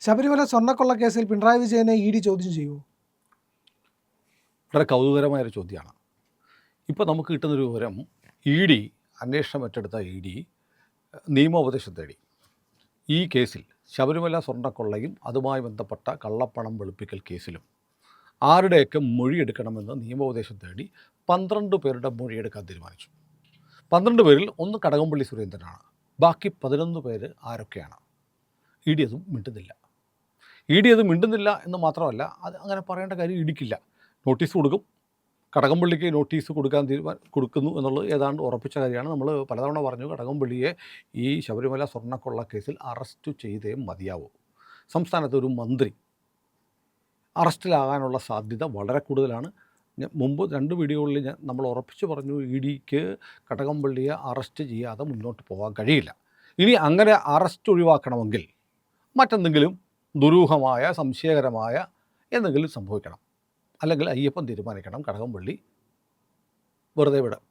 ശബരിമല സ്വർണക്കൊള്ള കേസിൽ പിണറായി വിജയനെ E D ചോദ്യം ചെയ്യുമോ വളരെ കൗതുകരമായൊരു ചോദ്യമാണ്. ഇപ്പോൾ നമുക്ക് കിട്ടുന്നൊരു വിവരം ഇ ഡി അന്വേഷണം ഏറ്റെടുത്ത ഇ ഡി നിയമോപദേശം തേടി. ഈ കേസിൽ ശബരിമല സ്വർണക്കൊള്ളയും അതുമായി ബന്ധപ്പെട്ട കള്ളപ്പണം വെളുപ്പിക്കൽ കേസിലും ആരുടെയൊക്കെ മൊഴിയെടുക്കണമെന്ന് നിയമോപദേശം തേടി പന്ത്രണ്ട് പേരുടെ മൊഴിയെടുക്കാൻ തീരുമാനിച്ചു. പന്ത്രണ്ട് പേരിൽ ഒന്ന് കടകംപള്ളി സുരേന്ദ്രനാണ്. ബാക്കി പതിനൊന്ന് പേര് ആരൊക്കെയാണ്? ഇ ഡി അതും മിണ്ടുന്നില്ല. ഇ ഡി അത് മിണ്ടുന്നില്ല എന്ന് മാത്രമല്ല അത് അങ്ങനെ പറയേണ്ട കാര്യം ഇടിക്കില്ല നോട്ടീസ് കൊടുക്കും. കടകംപള്ളിക്ക് നോട്ടീസ് കൊടുക്കാൻ തീരുമാനം കൊടുക്കുന്നു എന്നുള്ളത് ഏതാണ്ട് ഉറപ്പിച്ച കാര്യമാണ്. നമ്മൾ പലതവണ പറഞ്ഞു കടകംപള്ളിയെ ഈ ശബരിമല സ്വർണക്കൊള്ള കേസിൽ അറസ്റ്റ് ചെയ്തേ മതിയാവൂ. സംസ്ഥാനത്ത് ഒരു മന്ത്രി അറസ്റ്റിലാകാനുള്ള സാധ്യത വളരെ കൂടുതലാണ്. മുമ്പ് രണ്ട് വീഡിയോകളിൽ ഞാൻ നമ്മൾ ഉറപ്പിച്ച് പറഞ്ഞു ഇ ഡിക്ക് കടകംപള്ളിയെ അറസ്റ്റ് ചെയ്യാതെ മുന്നോട്ട് പോകാൻ കഴിയില്ല. ഇനി അങ്ങനെ അറസ്റ്റ് ഒഴിവാക്കണമെങ്കിൽ മറ്റെന്തെങ്കിലും ദുരൂഹമായ സംശയകരമായ എന്തെങ്കിലും സംഭവിക്കണം. അല്ലെങ്കിൽ അയ്യപ്പൻ തീരുമാനിക്കണം കടകം പള്ളി വെറുതെ വിടാം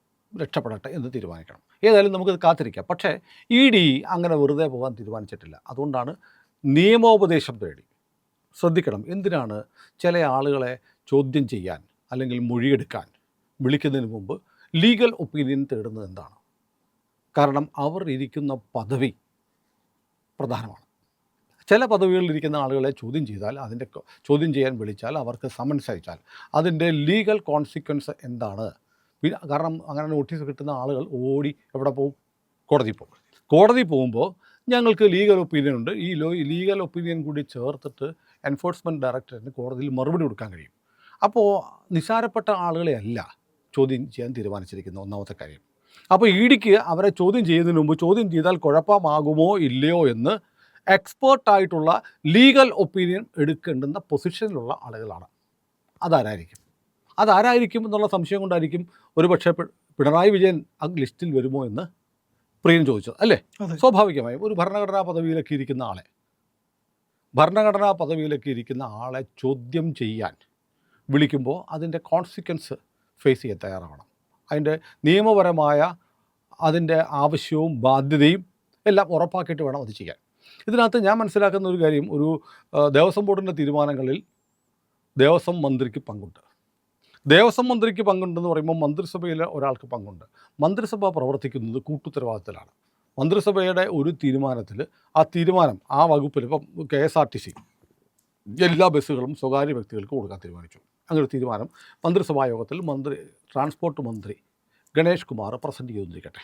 രക്ഷപ്പെടട്ടെ എന്ന് തീരുമാനിക്കണം. ഏതായാലും നമുക്കിത് കാത്തിരിക്കാം. പക്ഷേ ഇ ഡി അങ്ങനെ വെറുതെ പോകാൻ തീരുമാനിച്ചിട്ടില്ല. അതുകൊണ്ടാണ് നിയമോപദേശം തേടി. ശ്രദ്ധിക്കണം എന്തിനാണ് ചില ആളുകളെ ചോദ്യം ചെയ്യാൻ അല്ലെങ്കിൽ മൊഴിയെടുക്കാൻ വിളിക്കുന്നതിന് മുമ്പ് ലീഗൽ ഒപ്പീനിയൻ തേടുന്നത് എന്താണ്? കാരണം അവർ ഇരിക്കുന്ന പദവി പ്രധാനമാണ്. ചില പദവികളിൽ ഇരിക്കുന്ന ആളുകളെ ചോദ്യം ചെയ്താൽ അതിന്റെ ചോദ്യം ചെയ്യാൻ വിളിച്ചാൽ അവർക്ക് സമൻസ് അയച്ചാൽ അതിന്റെ ലീഗൽ കോൺസിക്വൻസ് എന്താണ്? കാരണം അങ്ങനെ നോട്ടീസ് കിട്ടുന്ന ആളുകൾ ഓടി എവിടെ പോകും കോടതി പോകും കോടതി പോകുമ്പോൾ ഞങ്ങൾക്ക് ലീഗൽ ഒപ്പീനിയൻ ഉണ്ട്. ഈ ലോ ലീഗൽ ഒപ്പീനിയൻ കൂടി ചേർത്തിട്ട് എൻഫോഴ്സ്മെന്റ് ഡയറക്ടറിന് കോടതിയിൽ മറുപടി കൊടുക്കാൻ കഴിയും. അപ്പോൾ നിസ്സാരപ്പെട്ട ആളുകളെ അല്ല ചോദ്യം ചെയ്യാൻ തീരുമാനിച്ചിരിക്കുന്ന ഒന്നാമത്തെ കാര്യം. അപ്പോൾ ഇ ഡിക്ക് അവരെ ചോദ്യം ചെയ്യുന്നതിന് മുമ്പ് ചോദ്യം ചെയ്താൽ കുഴപ്പമാകുമോ ഇല്ലയോ എന്ന് എക്സ്പേർട്ടായിട്ടുള്ള ലീഗൽ ഒപ്പീനിയൻ എടുക്കേണ്ടുന്ന പൊസിഷനിലുള്ള ആളുകളാണ്. അതാരായിരിക്കും? അതാരായിരിക്കും എന്നുള്ള സംശയം കൊണ്ടായിരിക്കും ഒരുപക്ഷെ പിണറായി വിജയൻ ആ ലിസ്റ്റിൽ വരുമോ എന്ന് പ്രിയൻ ചോദിച്ചത് അല്ലേ? സ്വാഭാവികമായും ഒരു ഭരണഘടനാ പദവിയിലൊക്കെ ഇരിക്കുന്ന ആളെ ഭരണഘടനാ പദവിയിലൊക്കെ ഇരിക്കുന്ന ആളെ ചോദ്യം ചെയ്യാൻ വിളിക്കുമ്പോൾ അതിന്റെ കോൺസിക്വൻസ് ഫേസ് ചെയ്യാൻ തയ്യാറാവണം. അതിന്റെ നിയമപരമായ അതിന്റെ ആവശ്യവും ബാധ്യതയും എല്ലാം ഉറപ്പാക്കിയിട്ട് വേണം അത് ചെയ്യാൻ. ഇതിനകത്ത് ഞാൻ മനസ്സിലാക്കുന്ന ഒരു കാര്യം ഒരു ദേവസ്വം ബോർഡിന്റെ തീരുമാനങ്ങളിൽ ദേവസ്വം മന്ത്രിക്ക് പങ്കുണ്ട്. ദേവസ്വം മന്ത്രിക്ക് പങ്കുണ്ടെന്ന് പറയുമ്പോൾ മന്ത്രിസഭയിലെ ഒരാൾക്ക് പങ്കുണ്ട്. മന്ത്രിസഭ പ്രവർത്തിക്കുന്നത് കൂട്ടുത്തരവാദിത്തത്തിലാണ്. മന്ത്രിസഭയുടെ ഒരു തീരുമാനത്തിൽ ആ തീരുമാനം ആ വകുപ്പിൽ ഇപ്പം K S R T C എല്ലാ ബസ്സുകളും സ്വകാര്യ വ്യക്തികൾക്ക് കൊടുക്കാൻ തീരുമാനിച്ചു. അങ്ങനെ ഒരു തീരുമാനം മന്ത്രിസഭാ യോഗത്തിൽ മന്ത്രി ട്രാൻസ്പോർട്ട് മന്ത്രി ഗണേഷ് കുമാർ പ്രസന്റ് ചെയ്തിരിക്കട്ടെ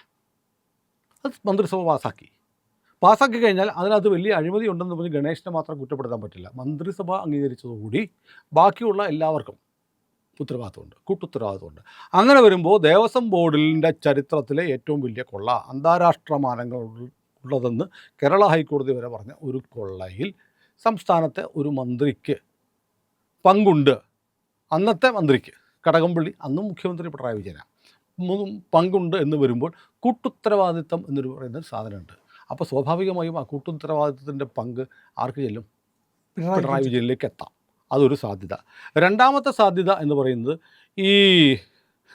അത് മന്ത്രിസഭ പാസ്സാക്കി പാസ്സാക്കി കഴിഞ്ഞാൽ അതിനകത്ത് വലിയ അഴിമതി ഉണ്ടെന്ന് പറഞ്ഞ് ഗണേശിനെ മാത്രം കുറ്റപ്പെടുത്താൻ പറ്റില്ല. മന്ത്രിസഭ അംഗീകരിച്ചതുകൂടി ബാക്കിയുള്ള എല്ലാവർക്കും ഉത്തരവാദിത്വമുണ്ട് കൂട്ടുത്തരവാദിത്വമുണ്ട്. അങ്ങനെ വരുമ്പോൾ ദേവസ്വം ബോർഡിന്റെ ചരിത്രത്തിലെ ഏറ്റവും വലിയ കൊള്ള അന്താരാഷ്ട്ര മാനങ്ങൾ ഉള്ളതെന്ന് കേരള ഹൈക്കോടതി വരെ പറഞ്ഞ ഒരു കൊള്ളയിൽ സംസ്ഥാനത്തെ ഒരു മന്ത്രിക്ക് പങ്കുണ്ട്. അന്നത്തെ മന്ത്രിക്ക് കടകംപള്ളി അന്നും മുഖ്യമന്ത്രി പിണറായി വിജയനാണ്. പങ്കുണ്ട് എന്ന് വരുമ്പോൾ കൂട്ടുത്തരവാദിത്തം എന്നൊരു പറയുന്ന സാധനമുണ്ട്. അപ്പോൾ സ്വാഭാവികമായും ആ കൂട്ടുത്തരവാദിത്വത്തിന്റെ പങ്ക് ആർക്ക് ചെല്ലും? പിണറായി വിജയനിലേക്ക് എത്താം. അതൊരു സാധ്യത. രണ്ടാമത്തെ സാധ്യത എന്ന് പറയുന്നത് ഈ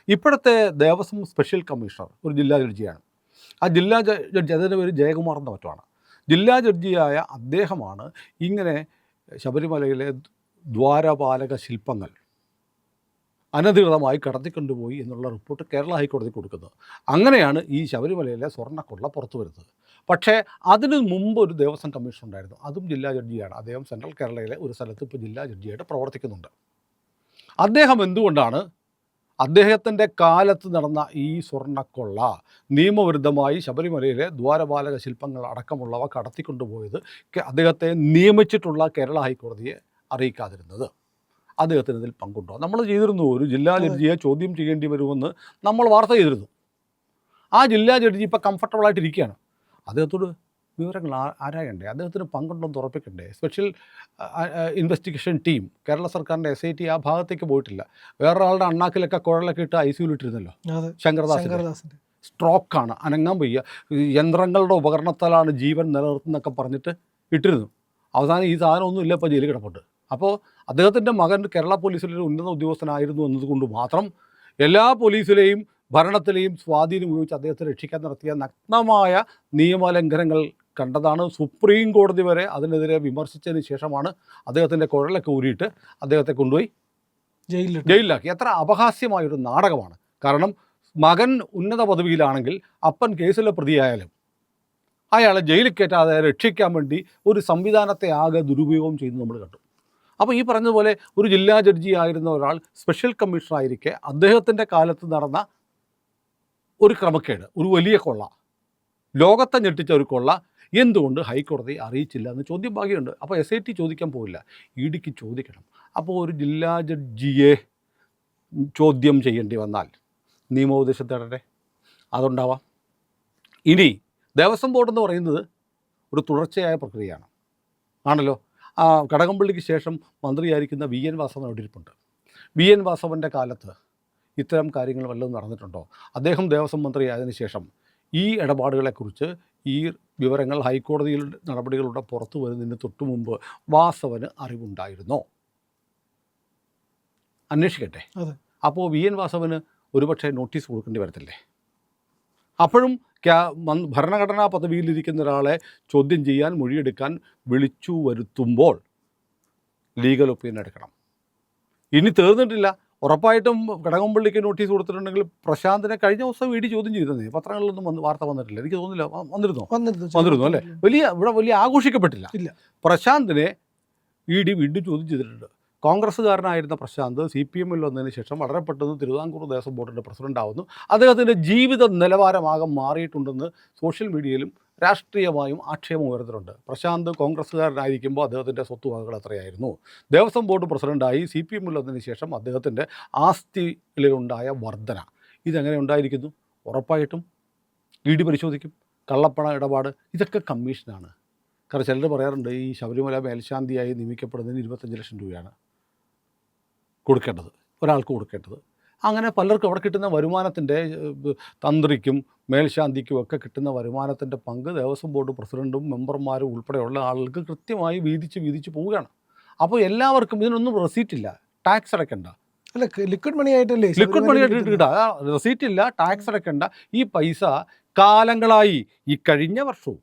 ഇപ്പോഴത്തെ ദേവസ്വം സ്പെഷ്യൽ കമ്മീഷണർ ഒരു ജില്ലാ ജഡ്ജിയാണ്. ആ ജില്ലാ ജഡ്ജി അതിന്റെ പേര് ജയകുമാർ എന്ന മറ്റുമാണ് ജില്ലാ ജഡ്ജിയായ അദ്ദേഹമാണ് ഇങ്ങനെ ശബരിമലയിലെ ദ്വാരപാലക ശില്പങ്ങൾ അനധികൃതമായി കടത്തിക്കൊണ്ടുപോയി എന്നുള്ള റിപ്പോർട്ട് കേരള ഹൈക്കോടതി കൊടുക്കുന്നത് അങ്ങനെയാണ് ഈ ശബരിമലയിലെ സ്വർണക്കൊള്ള പുറത്തു വരുന്നത്. പക്ഷേ അതിന് മുമ്പ് ഒരു ദേവസ്വം കമ്മീഷൻ ഉണ്ടായിരുന്നു. അതും ജില്ലാ ജഡ്ജിയാണ്. അദ്ദേഹം സെൻട്രൽ കേരളയിലെ ഒരു സ്ഥലത്ത് ഇപ്പോൾ ജില്ലാ ജഡ്ജിയായിട്ട് പ്രവർത്തിക്കുന്നുണ്ട്. അദ്ദേഹം എന്തുകൊണ്ടാണ് അദ്ദേഹത്തിന്റെ കാലത്ത് നടന്ന ഈ സ്വർണക്കൊള്ള നിയമവിരുദ്ധമായി ശബരിമലയിലെ ദ്വാരപാലക ശില്പങ്ങൾ അടക്കമുള്ളവ കടത്തിക്കൊണ്ടുപോയത് അദ്ദേഹത്തെ നിയമിച്ചിട്ടുള്ള കേരള ഹൈക്കോടതിയെ അറിയിക്കാതിരുന്നത്? അദ്ദേഹത്തിന് ഇതിൽ പങ്കുണ്ടോ? നമ്മൾ ചെയ്തിരുന്നു ഒരു ജില്ലാ. ജഡ്ജിയെ ചോദ്യം ചെയ്യേണ്ടി വരുമെന്ന് നമ്മൾ വാർത്ത ചെയ്തിരുന്നു. ആ ജില്ലാ ജഡ്ജി ഇപ്പോൾ കംഫർട്ടബിൾ ആയിട്ടിരിക്കുകയാണ് അദ്ദേഹത്തോട് വിവരങ്ങൾ ആരായണ്ടേ? അദ്ദേഹത്തിന് പങ്കുണ്ടെന്ന് ഉറപ്പിക്കണ്ടേ? സ്പെഷ്യൽ ഇൻവെസ്റ്റിഗേഷൻ ടീം കേരള സർക്കാരിന്റെ എസ് ഐ ടി ആ ഭാഗത്തേക്ക് പോയിട്ടില്ല. വേറൊരാളുടെ അണ്ണാക്കിലൊക്കെ കുഴലൊക്കെ ഇട്ട് ഐ സിയുൽ ഇട്ടിരുന്നല്ലോ? ശങ്കരദാസ് സ്ട്രോക്കാണ് അനങ്ങാൻ വയ്യ. യന്ത്രങ്ങളുടെ ഉപകരണത്താലാണ് ജീവൻ നിലനിർത്തുന്നൊക്കെ പറഞ്ഞിട്ട് ഇട്ടിരുന്നു. അവസാനം ഈ സാധനം ഒന്നും ഇല്ല ഇപ്പോൾ ജയിലിൽ കിടപ്പുണ്ട്. അപ്പോൾ അദ്ദേഹത്തിന്റെ മകൻ കേരള പോലീസിലെ ഒരു ഉന്നത ഉദ്യോഗസ്ഥനായിരുന്നു എന്നതുകൊണ്ട് മാത്രം എല്ലാ പോലീസിലെയും ഭരണത്തിലെയും സ്വാധീനം ഉപയോഗിച്ച് അദ്ദേഹത്തെ രക്ഷിക്കാൻ നടത്തിയ നഗ്നമായ നിയമലംഘനങ്ങൾ കണ്ടതാണ്. സുപ്രീം കോടതി വരെ അതിനെതിരെ വിമർശിച്ചതിന് ശേഷമാണ് അദ്ദേഹത്തിന്റെ കുഴലൊക്കെ ഊരിയിട്ട് അദ്ദേഹത്തെ കൊണ്ടുപോയി ജയിലിൽ ജയിലിലാക്കി. എത്ര അപഹാസ്യമായൊരു നാടകമാണ്. കാരണം മകൻ ഉന്നത പദവിയിലാണെങ്കിൽ അപ്പൻ കേസിലെ പ്രതിയായാലും അയാളെ ജയിലിൽ കയറ്റാതെ രക്ഷിക്കാൻ വേണ്ടി ഒരു സംവിധാനത്തെ ആകെ ദുരുപയോഗം ചെയ്യുന്നത് നമ്മൾ കണ്ടു. അപ്പോൾ ഈ പറഞ്ഞതുപോലെ ഒരു ജില്ലാ ജഡ്ജി ആയിരുന്ന ഒരാൾ സ്പെഷ്യൽ കമ്മീഷണർ ആയിരിക്കെ അദ്ദേഹത്തിന്റെ കാലത്ത് നടന്ന ഒരു ക്രമക്കേട് ഒരു വലിയ കൊള്ള. ലോകത്തെ ഞെട്ടിച്ച ഒരു കൊള്ള. എന്തുകൊണ്ട് ഹൈക്കോടതി അറിയിച്ചില്ല എന്ന് ചോദ്യം ബാക്കിയുണ്ട്. അപ്പോൾ എസ് ഐ ടി ചോദിക്കാൻ പോവില്ല. ഇ ഡിക്ക് ചോദിക്കണം. അപ്പോൾ ഒരു ജില്ലാ ജഡ്ജിയെ ചോദ്യം ചെയ്യേണ്ടി വന്നാൽ നിയമോപദേശം തേടട്ടെ? അതുണ്ടാവാം. ഇനി ദേവസ്വം ബോർഡ് എന്ന് പറയുന്നത് ഒരു തുടർച്ചയായ പ്രക്രിയയാണ്. ആണല്ലോ? ആ കടകംപള്ളിക്ക് ശേഷം മന്ത്രിയായിരിക്കുന്ന വി എൻ വാസവൻ അവിടെ ഇരിപ്പുണ്ട്. വി എൻ വാസവന്റെ കാലത്ത് ഇത്തരം കാര്യങ്ങൾ വല്ലതും നടന്നിട്ടുണ്ടോ? അദ്ദേഹം ദേവസ്വം മന്ത്രിയായതിനു ശേഷം ഈ ഇടപാടുകളെക്കുറിച്ച് ഈ വിവരങ്ങൾ ഹൈക്കോടതിയിൽ നടപടികളുടെ പുറത്തു വരുന്നതിന് തൊട്ടു മുമ്പ് വാസവന് അറിവുണ്ടായിരുന്നോ? അന്വേഷിക്കട്ടെ. അപ്പോൾ വി എൻ വാസവന് ഒരുപക്ഷെ നോട്ടീസ് കൊടുക്കേണ്ടി വരത്തില്ലേ? അപ്പോഴും ഭരണഘടനാ പദവിയിലിരിക്കുന്ന ഒരാളെ ചോദ്യം ചെയ്യാൻ മൊഴിയെടുക്കാൻ വിളിച്ചു വരുത്തുമ്പോൾ ലീഗൽ ഒപ്പീനിയൻ എടുക്കണം. ഇനി തീർന്നിട്ടില്ല. ഉറപ്പായിട്ടും കടകംപള്ളിക്ക് നോട്ടീസ് കൊടുത്തിട്ടുണ്ടെങ്കിൽ പ്രശാന്തിനെ കഴിഞ്ഞ ദിവസം ഇടി ചോദ്യം ചെയ്തേ പത്രങ്ങളിലൊന്നും വന്ന് വാർത്ത വന്നിട്ടില്ല. എനിക്ക് തോന്നുന്നില്ല. വന്നിരുന്നോ? വന്നിരുന്നു. വന്നിരുന്നു അല്ലേ? വലിയ ഇവിടെ വലിയ ആഘോഷിക്കപ്പെട്ടില്ല. ഇല്ല. പ്രശാന്തിനെ ഇ ഡി വീണ്ടും ചോദ്യം ചെയ്തിട്ടുണ്ട്. കോൺഗ്രസ്സുകാരനായിരുന്ന പ്രശാന്ത് സി പി എമ്മിൽ വന്നതിന് ശേഷം വളരെ പെട്ടെന്ന് തിരുവിതാംകൂർ ദേവസ്വം ബോർഡിന്റെ പ്രസിഡന്റ് ആവുന്നു. അദ്ദേഹത്തിന്റെ ജീവിത നിലവാരമാകെ മാറിയിട്ടുണ്ടെന്ന് സോഷ്യൽ മീഡിയയിലും രാഷ്ട്രീയമായും ആക്ഷേപം ഉയർന്നിട്ടുണ്ട് പ്രശാന്ത് കോൺഗ്രസ്സുകാരനായിരിക്കുമ്പോൾ അദ്ദേഹത്തിന്റെ സ്വത്തുവകകൾ എത്രയായിരുന്നു? ദേവസ്വം ബോർഡ് പ്രസിഡന്റായി സി പി എമ്മിൽ വന്നതിന് ശേഷം അദ്ദേഹത്തിന്റെ ആസ്തിയിലുണ്ടായ വർധന ഇതെങ്ങനെ ഉണ്ടായിരിക്കുന്നു? ഉറപ്പായിട്ടും ഇ ഡി പരിശോധിക്കും. കള്ളപ്പണ ഇടപാട് ഇതൊക്കെ കമ്മീഷനാണ്. കാരണം ചിലർ പറയാറുണ്ട് ഈ ശബരിമല മേൽശാന്തിയായി നിയമിക്കപ്പെടുന്നതിന് ഇരുപത്തഞ്ച് ലക്ഷം രൂപയാണ്. കൊടുക്കേണ്ടത് ഒരാൾക്ക് കൊടുക്കേണ്ടത്. അങ്ങനെ പലർക്കും അവിടെ കിട്ടുന്ന വരുമാനത്തിന്റെ തന്ത്രിക്കും മേൽശാന്തിക്കും ഒക്കെ കിട്ടുന്ന വരുമാനത്തിന്റെ പങ്ക് ദേവസ്വം ബോർഡ് പ്രസിഡന്റും മെമ്പർമാരും ഉൾപ്പെടെയുള്ള ആളുകൾക്ക് കൃത്യമായി വീതിച്ച് വീതിച്ച് പോവുകയാണ്. അപ്പോൾ എല്ലാവർക്കും ഇതിനൊന്നും റെസീറ്റ് ഇല്ല ടാക്സ് അടയ്ക്കണ്ട. അല്ല ലിക്വിഡ് മണി ആയിട്ടല്ലേ ലിക്വിഡ് മണി ആയിട്ട് കിട്ടുക റെസീറ്റ് ഇല്ല ടാക്സ് അടയ്ക്കണ്ട. ഈ പൈസ കാലങ്ങളായി ഈ കഴിഞ്ഞ വർഷവും.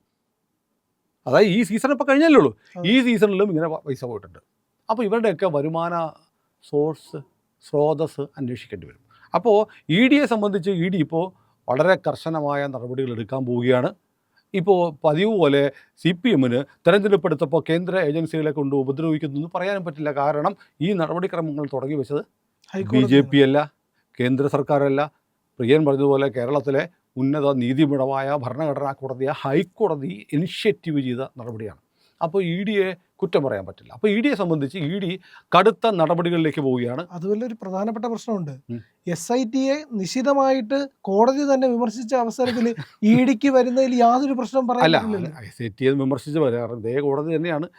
അതായത് ഈ സീസൺ ഇപ്പോൾ കഴിഞ്ഞല്ലേ ഉള്ളൂ. ഈ സീസണിലും ഇങ്ങനെ പൈസ പോയിട്ടുണ്ട്. അപ്പോൾ ഇവരുടെയൊക്കെ വരുമാന സോഴ്സ് സ്രോതസ് അന്വേഷിക്കേണ്ടി വരും. അപ്പോൾ ഇ ഡിയെ സംബന്ധിച്ച് ഇ ഡി ഇപ്പോൾ വളരെ കർശനമായ നടപടികൾ എടുക്കാൻ പോവുകയാണ്. ഇപ്പോൾ പതിവ് പോലെ സി പി എമ്മിന് തെരഞ്ഞെടുപ്പെടുത്തപ്പോൾ കേന്ദ്ര ഏജൻസികളെ കൊണ്ട് ഉപദ്രവിക്കുന്നു എന്ന് പറയാനും പറ്റില്ല. കാരണം ഈ നടപടിക്രമങ്ങൾ തുടങ്ങി വെച്ചത് ബി ജെ പി അല്ല കേന്ദ്ര സർക്കാരല്ല. പ്രിയൻ പറഞ്ഞതുപോലെ കേരളത്തിലെ ഉന്നത നീതിപീഠമായ ഭരണഘടനാ കോടതിയെ ഹൈക്കോടതി ഇനിഷ്യേറ്റീവ് ചെയ്ത നടപടിയാണ്. അപ്പോൾ ഇ ഡിയെ കുറ്റം പറയാൻ പറ്റില്ല. അപ്പോൾ ഇ ഡിയെ സംബന്ധിച്ച് ഇ ഡി കടുത്ത നടപടികളിലേക്ക് പോവുകയാണ്. അതുപോലെ ഒരു പ്രധാനപ്പെട്ട പ്രശ്നമുണ്ട്. എസ് ഐ ടിയെ നിശിതമായിട്ട് കോടതി തന്നെ വിമർശിച്ച അവസരത്തിൽ ഇ ഡിക്ക് വരുന്നതിൽ യാതൊരു പ്രശ്നം പറയാനില്ലല്ലോ എസ് ഐ ടിയെ വിമർശിച്ച് പറയാറ് ഇതേ കോടതി തന്നെയാണ്.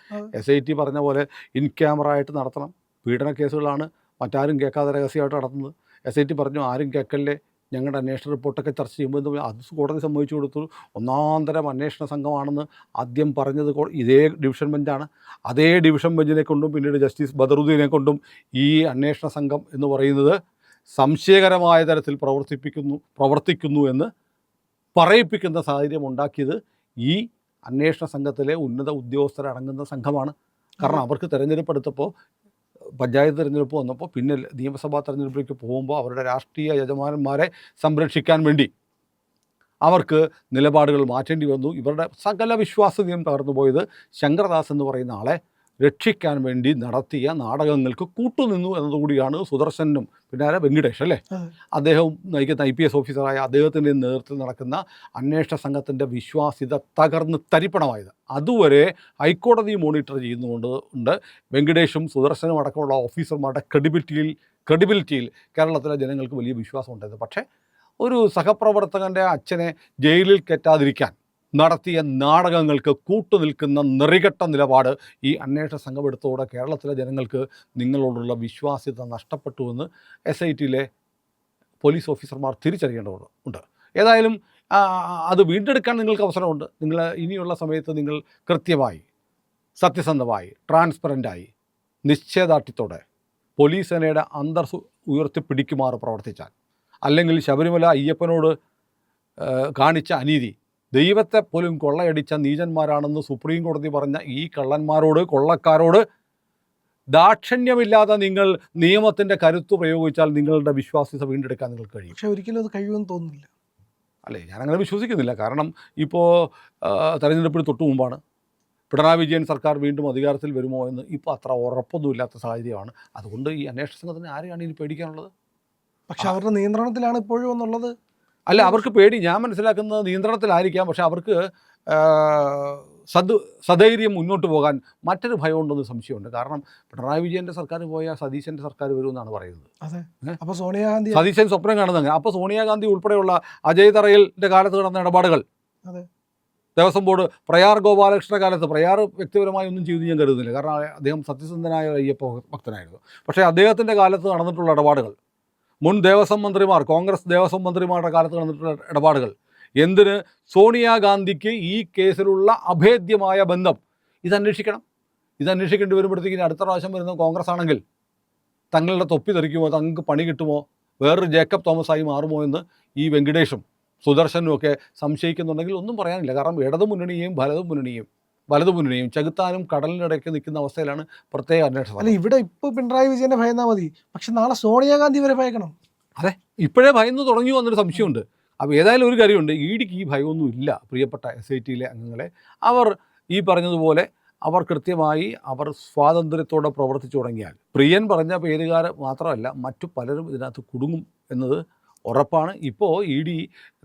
എസ് ഐ ടി പറഞ്ഞ പോലെ ഇൻ ക്യാമറ ആയിട്ട് നടത്തണം. പീഡന കേസുകളാണ് മറ്റാരും കേൾക്കാതെ രഹസ്യമായിട്ട് നടത്തുന്നത്. എസ് ഐ ടി പറഞ്ഞു ആരും കേൾക്കല്ലേ ഞങ്ങളുടെ അന്വേഷണ റിപ്പോർട്ടൊക്കെ ചർച്ച ചെയ്യുമ്പോൾ അത് കോടതി സമ്മതിച്ചു കൊടുത്തു. ഒന്നാന്തരം അന്വേഷണ സംഘമാണെന്ന് ആദ്യം പറഞ്ഞത് ഇതേ ഡിവിഷൻ ബെഞ്ചാണ്. അതേ ഡിവിഷൻ ബെഞ്ചിനെ കൊണ്ടും പിന്നീട് ജസ്റ്റിസ് ബദറുദ്ദീനെ കൊണ്ടും ഈ അന്വേഷണ സംഘം എന്ന് പറയുന്നത് സംശയകരമായ തരത്തിൽ പ്രവർത്തിപ്പിക്കുന്നു പ്രവർത്തിക്കുന്നു എന്ന് പറയിപ്പിക്കുന്ന സാഹചര്യം ഉണ്ടാക്കിയത് ഈ അന്വേഷണ സംഘത്തിലെ ഉന്നത ഉദ്യോഗസ്ഥരടങ്ങുന്ന സംഘമാണ്. കാരണം അവർക്ക് തെരഞ്ഞെടുപ്പ് എടുത്തപ്പോൾ പഞ്ചായത്ത് തെരഞ്ഞെടുപ്പ് വന്നപ്പോൾ പിന്നെ നിയമസഭാ തെരഞ്ഞെടുപ്പിലേക്ക് പോകുമ്പോൾ അവരുടെ രാഷ്ട്രീയ യജമാനന്മാരെ സംരക്ഷിക്കാൻ വേണ്ടി അവർക്ക് നിലപാടുകൾ മാറ്റേണ്ടി വന്നു. ഇവരുടെ സകല വിശ്വാസ്യതയും തകർന്നു പോയത് ശങ്കരദാസ് എന്ന് പറയുന്ന ആളെ രക്ഷിക്കാൻ വേണ്ടി നടത്തിയ നാടകങ്ങൾക്ക് കൂട്ടുനിന്നു എന്നതുകൂടിയാണ് സുദർശനും പിന്നാലെ വെങ്കിടേഷ് അല്ലേ? അദ്ദേഹം നയിക്കുന്ന ഐ പി എസ് ഓഫീസറായ അദ്ദേഹത്തിന്റെ നേതൃത്വത്തിൽ നടക്കുന്ന അന്വേഷണ സംഘത്തിന്റെ വിശ്വാസ്യത തകർന്ന് തരിപ്പണമായത്. അതുവരെ ഹൈക്കോടതി മോണിറ്റർ ചെയ്യുന്നുകൊണ്ട് ഉണ്ട്. വെങ്കടേഷും സുദർശനും അടക്കമുള്ള ഓഫീസർമാരുടെ ക്രെഡിബിലിറ്റിയിൽ ക്രെഡിബിലിറ്റിയിൽ കേരളത്തിലെ ജനങ്ങൾക്ക് വലിയ വിശ്വാസം ഉണ്ടായിരുന്നു പക്ഷേ ഒരു സഹപ്രവർത്തകന്റെ അച്ഛനെ ജയിലിൽ കയറ്റാതിരിക്കാൻ നടത്തിയ നാടകങ്ങൾക്ക് കൂട്ടുനിൽക്കുന്ന നെറികെട്ട നിലപാട് ഈ അന്വേഷണ സംഘം എടുത്തതോടെ കേരളത്തിലെ ജനങ്ങൾക്ക് നിങ്ങളോടുള്ള വിശ്വാസ്യത നഷ്ടപ്പെട്ടുവെന്ന് എസ് ഐ ടിയിലെ പോലീസ് ഓഫീസർമാർ തിരിച്ചറിയേണ്ടതുണ്ട്. ഉണ്ട്. ഏതായാലും അത് വീണ്ടെടുക്കാൻ നിങ്ങൾക്ക് അവസരമുണ്ട്. നിങ്ങൾ ഇനിയുള്ള സമയത്ത് നിങ്ങൾ കൃത്യമായി സത്യസന്ധമായി ട്രാൻസ്പെറന്റായി നിശ്ചയദാർഢ്യത്തോടെ പോലീസ് സേനയുടെ അന്തർ ഉയർത്തിപ്പിടിക്കുമാറ് പ്രവർത്തിച്ചാൽ അല്ലെങ്കിൽ ശബരിമല അയ്യപ്പനോട് കാണിച്ച അനീതി ദൈവത്തെ പോലും കൊള്ളയടിച്ച നീചന്മാരാണെന്ന് സുപ്രീം കോടതി പറഞ്ഞ ഈ കള്ളന്മാരോട് കൊള്ളക്കാരോട് ദാക്ഷണ്യമില്ലാതെ നിങ്ങൾ നിയമത്തിന്റെ കരുത്ത് പ്രയോഗിച്ചാൽ നിങ്ങളുടെ വിശ്വാസ്യത വീണ്ടെടുക്കാൻ നിങ്ങൾക്ക് കഴിയും. പക്ഷെ ഒരിക്കലും അത് കഴിയുമെന്ന് തോന്നുന്നില്ല. അല്ലേ ഞാനങ്ങനെ വിശ്വസിക്കുന്നില്ല. കാരണം ഇപ്പോൾ തെരഞ്ഞെടുപ്പിന് തൊട്ട് മുമ്പാണ് പിണറായി വിജയൻ സർക്കാർ വീണ്ടും അധികാരത്തിൽ വരുമോ എന്ന് ഇപ്പോൾ അത്ര ഉറപ്പൊന്നുമില്ലാത്ത സാഹചര്യമാണ്. അതുകൊണ്ട് ഈ അന്വേഷണ സംഘത്തിന് ആരെയാണ് ഇനി പേടിക്കാനുള്ളത്? പക്ഷെ അവരുടെ നിയന്ത്രണത്തിലാണ് ഇപ്പോഴും എന്നുള്ളത്. അല്ല അവർക്ക് പേടി. ഞാൻ മനസ്സിലാക്കുന്നത് നിയന്ത്രണത്തിലായിരിക്കാം. പക്ഷെ അവർക്ക് സദ് സധൈര്യം മുന്നോട്ട് പോകാൻ മറ്റൊരു ഭയം ഉണ്ടെന്ന് സംശയമുണ്ട്. കാരണം പിണറായി വിജയന്റെ സർക്കാർ പോയാൽ സതീശന്റെ സർക്കാർ വരുമെന്നാണ് പറയുന്നത്. അതെ. ഏ? അപ്പൊ സോണിയാഗാന്ധി സതീശൻ സ്വപ്നം കാണുന്നത് അപ്പൊ അപ്പോൾ സോണിയാഗാന്ധി ഉൾപ്പെടെയുള്ള അജയ് തറയിലിന്റെ കാലത്ത് നടന്ന ഇടപാടുകൾ. ദേവസ്വം ബോർഡ് പ്രയാർ ഗോപാലകൃഷ്ണ കാലത്ത് പ്രയാർ വ്യക്തിപരമായി ഒന്നും ചെയ്തു ഞാൻ കരുതുന്നില്ല. കാരണം അദ്ദേഹം സത്യസന്ധനായ അയ്യപ്പ ഭക്തനായിരുന്നു. പക്ഷേ അദ്ദേഹത്തിന്റെ കാലത്ത് നടന്നിട്ടുള്ള ഇടപാടുകൾ മുൻ ദേവസ്വം മന്ത്രിമാർ കോൺഗ്രസ് ദേവസ്വം മന്ത്രിമാരുടെ കാലത്ത് നടന്നിട്ടുള്ള ഇടപാടുകൾ. എന്തിന്? സോണിയാഗാന്ധിക്ക് ഈ കേസിലുള്ള അഭേദ്യമായ ബന്ധം. ഇതന്വേഷിക്കണം. ഇതന്വേഷിക്കേണ്ടി വരുമ്പോഴത്തേക്കിന് അടുത്ത പ്രാവശ്യം വരുന്ന കോൺഗ്രസ് ആണെങ്കിൽ തങ്ങളുടെ തൊപ്പി തെറിക്കുമോ തങ്ങൾക്ക് പണി കിട്ടുമോ? വേറൊരു ജേക്കബ് തോമസായി മാറുമോ എന്ന് ഈ വെങ്കടേഷും സുദർശനും ഒക്കെ സംശയിക്കുന്നുണ്ടെങ്കിൽ ഒന്നും പറയാനില്ല. കാരണം ഇടതു മുന്നണിയും വലതു മുന്നണിയും വലതു മുന്നണിയും ചെകുത്താനും കടലിനിടയ്ക്ക് നിൽക്കുന്ന അവസ്ഥയിലാണ് പ്രത്യേക അന്വേഷണം അല്ല ഇവിടെ ഇപ്പൊ പിണറായി വിജയനെ ഭയന്നാൽ മതി. പക്ഷെ നാളെ സോണിയാഗാന്ധി വരെ ഭയക്കണം. അതെ ഇപ്പോഴേ ഭയന്ന് തുടങ്ങി വന്നൊരു സംശയമുണ്ട്. അപ്പോൾ ഏതായാലും ഒരു കാര്യമുണ്ട് ഈടിക്ക് ഈ ഭയമൊന്നും ഇല്ല പ്രിയപ്പെട്ട എസ് ഐ ടിയിലെ അംഗങ്ങളെ. അവർ ഈ പറഞ്ഞതുപോലെ അവർ കൃത്യമായി അവർ സ്വാതന്ത്ര്യത്തോടെ പ്രവർത്തിച്ചു തുടങ്ങിയാൽ പ്രിയൻ പറഞ്ഞ പേരുകാർ മാത്രമല്ല മറ്റു പലരും ഇതിനകത്ത് കുടുങ്ങും എന്നത് ഉറപ്പാണ്. ഇപ്പോൾ ഇ ഡി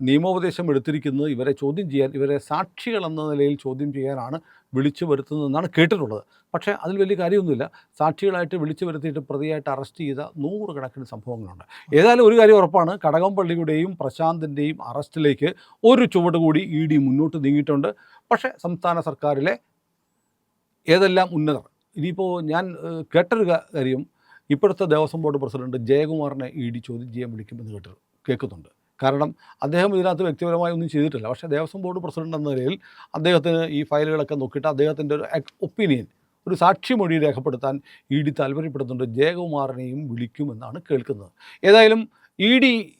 നിയമോപദേശം എടുത്തിരിക്കുന്നത് ഇവരെ ചോദ്യം ചെയ്യാൻ ഇവരെ സാക്ഷികൾ എന്ന നിലയിൽ ചോദ്യം ചെയ്യാനാണ് വിളിച്ചു വരുത്തുന്നതെന്നാണ് കേട്ടിട്ടുള്ളത്. പക്ഷേ അതിൽ വലിയ കാര്യമൊന്നുമില്ല. സാക്ഷികളായിട്ട് വിളിച്ചു വരുത്തിയിട്ട് പ്രതിയായിട്ട് അറസ്റ്റ് ചെയ്ത നൂറുകണക്കിന് സംഭവങ്ങളുണ്ട്. ഏതായാലും ഒരു കാര്യം ഉറപ്പാണ്. കടകംപള്ളിയുടെയും പ്രശാന്തിന്റെയും അറസ്റ്റിലേക്ക് ഒരു ചുവട് കൂടി ഇ ഡി മുന്നോട്ട് നീങ്ങിയിട്ടുണ്ട്. പക്ഷേ സംസ്ഥാന സർക്കാരിലെ ഏതെല്ലാം ഉന്നതർ? ഇനിയിപ്പോൾ ഞാൻ കേട്ടൊരു കാര്യം. ഇപ്പോഴത്തെ ദേവസ്വം ബോർഡ് പ്രസിഡന്റ് ജയകുമാറിനെ ഇ ഡി ചോദ്യം ചെയ്യാൻ വിളിക്കുമെന്ന് കേട്ടു കേൾക്കുന്നുണ്ട്. കാരണം അദ്ദേഹം ഇതിനകത്ത് വ്യക്തിപരമായി ഒന്നും ചെയ്തിട്ടില്ല. പക്ഷേ ദേവസ്വം ബോർഡ് പ്രസിഡന്റ് എന്ന നിലയിൽ അദ്ദേഹത്തിന് ഈ ഫയലുകളൊക്കെ നോക്കിയിട്ട് അദ്ദേഹത്തിന്റെ ഒരു ഒപ്പീനിയൻ ഒരു സാക്ഷിമൊഴി രേഖപ്പെടുത്താൻ ഇ ഡി താല്പര്യപ്പെടുന്നുണ്ട്. ജയകുമാറിനെയും വിളിക്കുമെന്നാണ് കേൾക്കുന്നത്. ഏതായാലും ഇ ഡി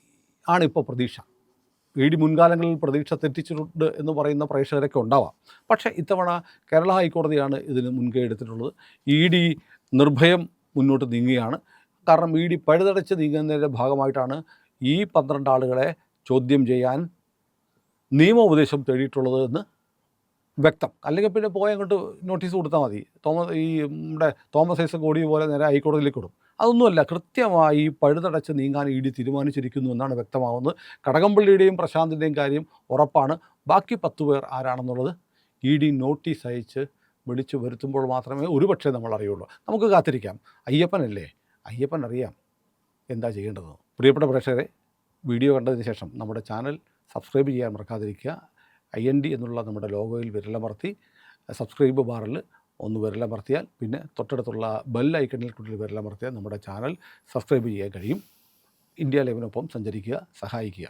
ആണ് ഇപ്പോൾ പ്രതീക്ഷ. ഇ ഡി മുൻകാലങ്ങളിൽ പ്രതീക്ഷ തെറ്റിച്ചിട്ടുണ്ട് എന്ന് പറയുന്ന പ്രേക്ഷകരൊക്കെ ഉണ്ടാവാം. പക്ഷേ ഇത്തവണ കേരള ഹൈക്കോടതിയാണ് ഇതിന് മുൻകൈ എടുത്തിട്ടുള്ളത്. ഇ ഡി നിർഭയം മുന്നോട്ട് നീങ്ങുകയാണ്. കാരണം ഇ ഡി പഴുതടച്ച് നീങ്ങുന്നതിന്റെ ഭാഗമായിട്ടാണ് ഈ പന്ത്രണ്ട് ആളുകളെ ചോദ്യം ചെയ്യാൻ നിയമോപദേശം തേടിയിട്ടുള്ളത് എന്ന് വ്യക്തം. അല്ലെങ്കിൽ പിന്നെ പോയി അങ്ങോട്ട് നോട്ടീസ് കൊടുത്താൽ മതി. തോമസ് ഈ നമ്മുടെ തോമസ് ഐസക് കോടി പോലെ നേരെ ഹൈക്കോടതിയിലേക്ക് കൊടുക്കും. അതൊന്നുമല്ല കൃത്യമായി പഴുതടച്ച് നീങ്ങാൻ ഇ ഡി തീരുമാനിച്ചിരിക്കുന്നു എന്നാണ് വ്യക്തമാവുന്നത്. കടകംപള്ളിയുടെയും പ്രശാന്തിന്റെയും കാര്യം ഉറപ്പാണ്. ബാക്കി പത്ത് പേർ ആരാണെന്നുള്ളത് ഇ ഡി നോട്ടീസ് അയച്ച് വിളിച്ചു വരുത്തുമ്പോൾ മാത്രമേ ഒരുപക്ഷെ നമ്മൾ അറിയുള്ളൂ നമുക്ക് കാത്തിരിക്കാം. അയ്യപ്പനല്ലേ? അയ്യപ്പൻ അറിയാം എന്താ ചെയ്യേണ്ടത്? പ്രിയപ്പെട്ട പ്രേക്ഷകരെ വീഡിയോ കണ്ടതിന് ശേഷം നമ്മുടെ ചാനൽ സബ്സ്ക്രൈബ് ചെയ്യാൻ മറക്കാതിരിക്കുക. ഐ എൻ ഡി എന്നുള്ള നമ്മുടെ ലോഗോയിൽ വിരലമർത്തി സബ്സ്ക്രൈബ് ബാറിൽ ഒന്ന് വിരലമർത്തിയാൽ പിന്നെ തൊട്ടടുത്തുള്ള ബെൽ ഐക്കണിൽ കൂടി വിരലമർത്തിയാൽ നമ്മുടെ ചാനൽ സബ്സ്ക്രൈബ് ചെയ്യാൻ കഴിയും. ഇന്ത്യ ലൈവിനൊപ്പം സഞ്ചരിക്കുക സഹായിക്കുക.